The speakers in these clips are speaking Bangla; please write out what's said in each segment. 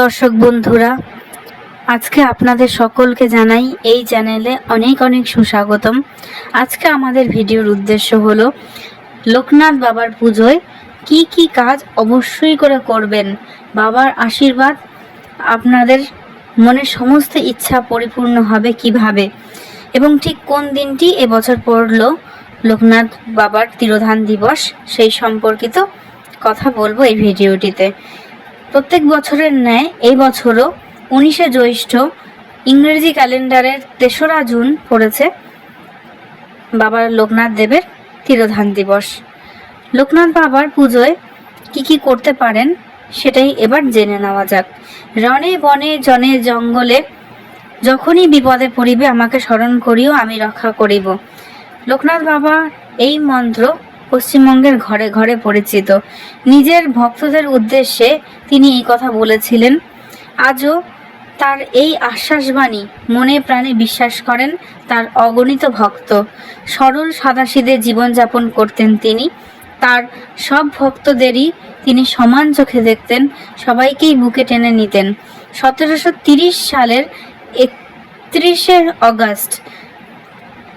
দর্শক বন্ধুরা, আজকে আপনাদের সকলকে জানাই এই চ্যানেলে অনেক অনেক সুস্বাগতম। আজকে আমাদের ভিডিওর উদ্দেশ্য হলো, লোকনাথ বাবার পুজোয় কি কি কাজ অবশ্যই করে করবেন, বাবার আশীর্বাদ আপনাদের মনের সমস্ত ইচ্ছা পরিপূর্ণ হবে কীভাবে, এবং ঠিক কোন দিনটি এবছর পড়ল লোকনাথ বাবার তিরোধান দিবস সেই সম্পর্কিত কথা বলব এই ভিডিওটিতে। প্রত্যেক বছরের ন্যায় এই বছরও উনিশে জ্যৈষ্ঠ ইংরেজি ক্যালেন্ডারের তেসরা জুন পড়েছে বাবার লোকনাথ দেবের তিরোধান দিবস। লোকনাথ বাবার পুজোয় কি কি করতে পারেন সেটাই এবার জেনে নেওয়া যাক। রণে বনে জনে জঙ্গলে যখনই বিপদে পড়িবে আমাকে স্মরণ করিও, আমি রক্ষা করিব। লোকনাথ বাবা এই মন্ত্র পশ্চিমবঙ্গের ঘরে ঘরে পরিচিত। নিজের ভক্তদের উদ্দেশ্যে তিনি এই কথা বলেছিলেন, আজও তার এই আশ্বাসবাণী মনে প্রাণে বিশ্বাস করেন তার অগণিত ভক্ত। সরল সাদাসিদে জীবনযাপন করতেন তিনি। তার সব ভক্তদেরই তিনি সমান চোখে দেখতেন, সবাইকেই বুকে টেনে নিতেন। সতেরোশো তিরিশ সালের একত্রিশে অগস্ট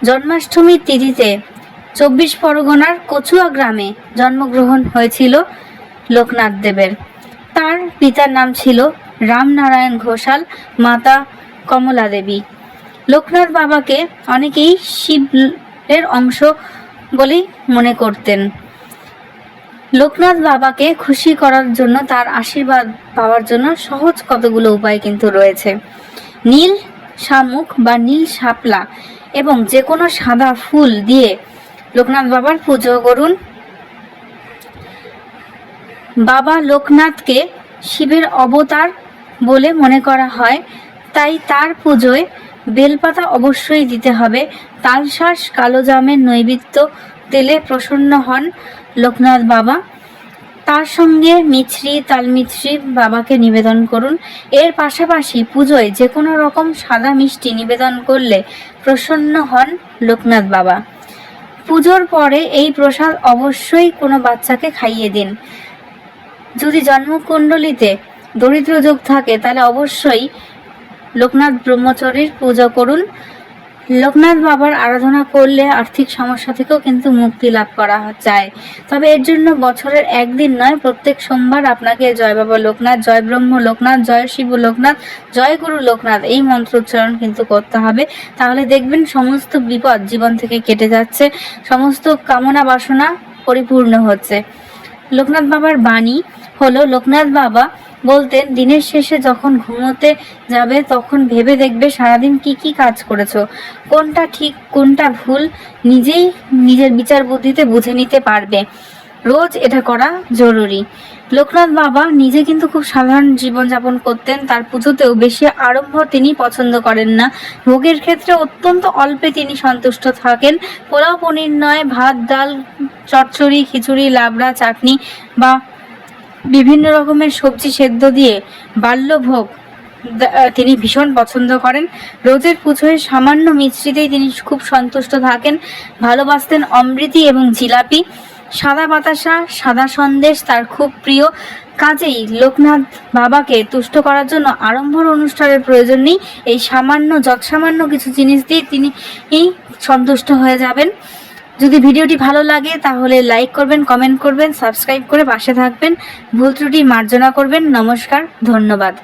জন্মাষ্টমীর তিথিতে চব্বিশ পরগনার কচুয়া গ্রামে জন্মগ্রহণ হয়েছিল লোকনাথ দেবের। তার পিতার নাম ছিল রামনারায়ণ ঘোষাল, মাতা কমলা দেবী। লোকনাথ বাবাকে অনেকেই শিবের অংশ বলেই মনে করতেন। লোকনাথ বাবাকে খুশি করার জন্য, তার আশীর্বাদ পাওয়ার জন্য সহজ কতগুলো উপায় কিন্তু রয়েছে। নীল শামুক বা নীল শাপলা এবং যে কোনো সাদা ফুল দিয়ে লোকনাথ বাবার পুজো করুন। বাবা লোকনাথকে শিবের অবতার বলে মনে করা হয়, তাই তার পুজোয় বেলপাতা অবশ্যই দিতে হবে। তালশাঁস কালো জামের নৈবেদ্য তেলে প্রসন্ন হন লোকনাথ বাবা। তার সঙ্গে মিছরি, তালমিছরি বাবাকে নিবেদন করুন। এর পাশাপাশি পুজোয় যে কোনো রকম সাদা মিষ্টি নিবেদন করলে প্রসন্ন হন লোকনাথ বাবা। পুজোর পরে এই প্রসাদ অবশ্যই কোনো বাচ্চাকে খাইয়ে দিন। যদি জন্মকুণ্ডলিতে দরিদ্র যোগ থাকে, তাহলে অবশ্যই লোকনাথ ব্রহ্মচরীর পুজো করুন। লোকনাথ বাবার আরাধনা করলে আর্থিক সমস্যা থেকেও কিন্তু মুক্তি লাভ করা যায়। তবে এর জন্য বছরের একদিন নয়, প্রত্যেক সোমবার আপনাকে জয় বাবা লোকনাথ, জয় ব্রহ্ম লোকনাথ, জয় শিব লোকনাথ, জয় গুরু লোকনাথ এই মন্ত্র উচ্চারণ কিন্তু করতে হবে। তাহলে দেখবেন সমস্ত বিপদ জীবন থেকে কেটে যাচ্ছে, সমস্ত কামনা বাসনা পরিপূর্ণ হচ্ছে। লোকনাথ বাবার বাণী হলো, লোকনাথ বাবা বলতেন দিনের শেষে যখন ঘুমোতে যাবে, তখন ভেবে দেখবে সারাদিন কি কি কাজ করেছ। কোনটা ঠিক, কোনটা ভুল, নিজেই নিজের বিচার বুদ্ধিতে বুঝে নিতে পারবে। রোজ এটা করা জরুরি। লোকনাথ বাবা নিজে কিন্তু খুব সাধারণ জীবনযাপন করতেন, তার পুজোতেও বেশি আড়ম্বর তিনি পছন্দ করেন না। ভোগের ক্ষেত্রে অত্যন্ত অল্পে তিনি সন্তুষ্ট থাকেন। পোলাও, পনির নয়, ভাত, ডাল, চচ্চড়ি, খিচুড়ি, লাবড়া, চাটনি বা বিভিন্ন রকমের সবজি সেদ্ধ দিয়ে বাল্যভোগ তিনি ভীষণ পছন্দ করেন। রোজের পুজোয় সামান্য মিষ্টিতেই তিনি খুব সন্তুষ্ট থাকেন। ভালোবাসতেন অমৃতি এবং জিলাপি। সাদা বাতাসা, সাদা সন্দেশ তার খুব প্রিয়। কাজেই লোকনাথ বাবাকে তুষ্ট করার জন্য আড়ম্বর অনুষ্ঠানের প্রয়োজন নেই। এই সামান্য যৎ সামান্য কিছু জিনিস দিয়ে তিনি সন্তুষ্ট হয়ে যাবেন। যদি ভিডিওটি ভালো লাগে, তাহলে লাইক করবেন কমেন্ট করবেন সাবস্ক্রাইব করে পাশে থাকবেন। ভুল ত্রুটি মার্জনা করবেন। নমস্কার, ধন্যবাদ।